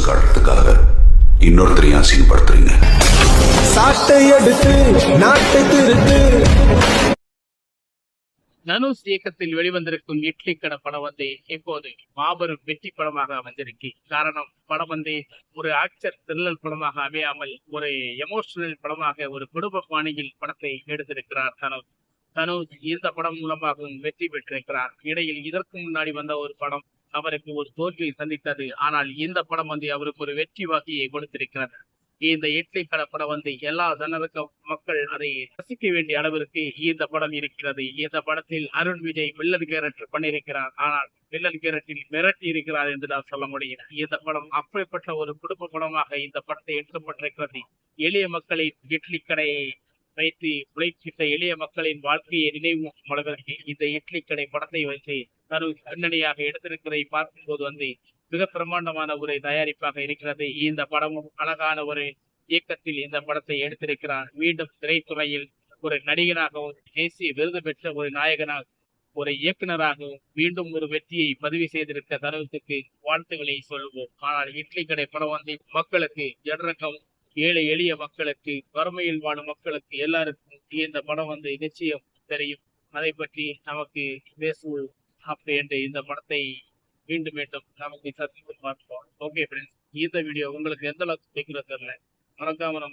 சந்தோஷம் காட்டுறதுக்காக இன்னொருத்தரையும் அசிங்கப்படுத்துறீங்க. சாட்டை எடுத்து நாட்டை திருத்து தனுஷ் இயக்கத்தில் வெளிவந்திருக்கும் இட்லி கடை படம் வந்து இப்போது மாபெரும் வெற்றி படமாக அமைந்திருக்கு. காரணம் படம் வந்து ஒரு ஆக்சர் த்ரில்லர் படமாக அமையாமல் ஒரு எமோஷனல் படமாக ஒரு குடும்ப பாணியில் படத்தை எடுத்திருக்கிறார் தனுஷ். தனுஷ் இந்த படம் மூலமாகவும் வெற்றி பெற்றிருக்கிறார். இடையில் இதற்கு முன்னாடி வந்த ஒரு படம் அவருக்கு ஒரு தோல்வியை சந்தித்தது. ஆனால் இந்த படம் வந்து அவருக்கு ஒரு வெற்றி வாக்கியை கொடுத்திருக்கிறது. இந்த இட்லி கடை படம் வந்து எல்லா ஜனருக்கும் மக்கள் அதை ரசிக்க வேண்டிய அளவிற்கு இந்த படம் இருக்கிறது. இந்த படத்தில் அருண் விஜய் வில்லன் கேரக்டர் பண்ணியிருக்கிறார். ஆனால் வில்லன் கேரக்டில் மிரட்டி இருக்கிறார் என்று நான் சொல்ல முடியும் இந்த படம் அப்படிப்பட்ட ஒரு குடும்ப படமாக இந்த படத்தை எடுக்கப்பட்டிருக்கிறது எளிய மக்களின் இட்லி கடையை வைத்து உழைக்கின்ற எளிய மக்களின் வாழ்க்கையை நினைவு அளவிற்கு இந்த இட்லி கடை படத்தை வைத்து தரு பின்னணியாக எடுத்திருக்கிறதை பார்க்கும்போது வந்து மிக பிரமாண்டமான ஒரு தயாரிப்பாக இருக்கிறது. இந்த படமும் அழகான ஒரு இயக்கத்தில் இந்த படத்தை எடுத்திருக்கிறார். மீண்டும் திரைத்துறையில் ஒரு நடிகனாகவும் தேசிய விருது பெற்ற ஒரு நாயகனாக ஒரு இயக்குனராகவும் மீண்டும் ஒரு வெற்றியை பதிவு செய்திருக்க தருவத்துக்கு வாழ்த்துக்களை சொல்லுவோம் ஆனால் இட்லி கடை படம் வந்து மக்களுக்கு ஜனரகம் ஏழை எளிய மக்களுக்கு வறுமையில் வாழும் மக்களுக்கு எல்லாருக்கும் இந்த படம் வந்து நிச்சயம் தெரியும். அதை பற்றி நமக்கு பேசுவோம் அப்படி என்று இந்த படத்தை மீண்டும் மீண்டும் நமக்கு சந்தித்து பார்ப்போம். ஓகே ஃப்ரெண்ட்ஸ் இந்த வீடியோ உங்களுக்கு எந்த அளவுக்கு பிடிக்கிறது தெரியல மறக்காம நம்ம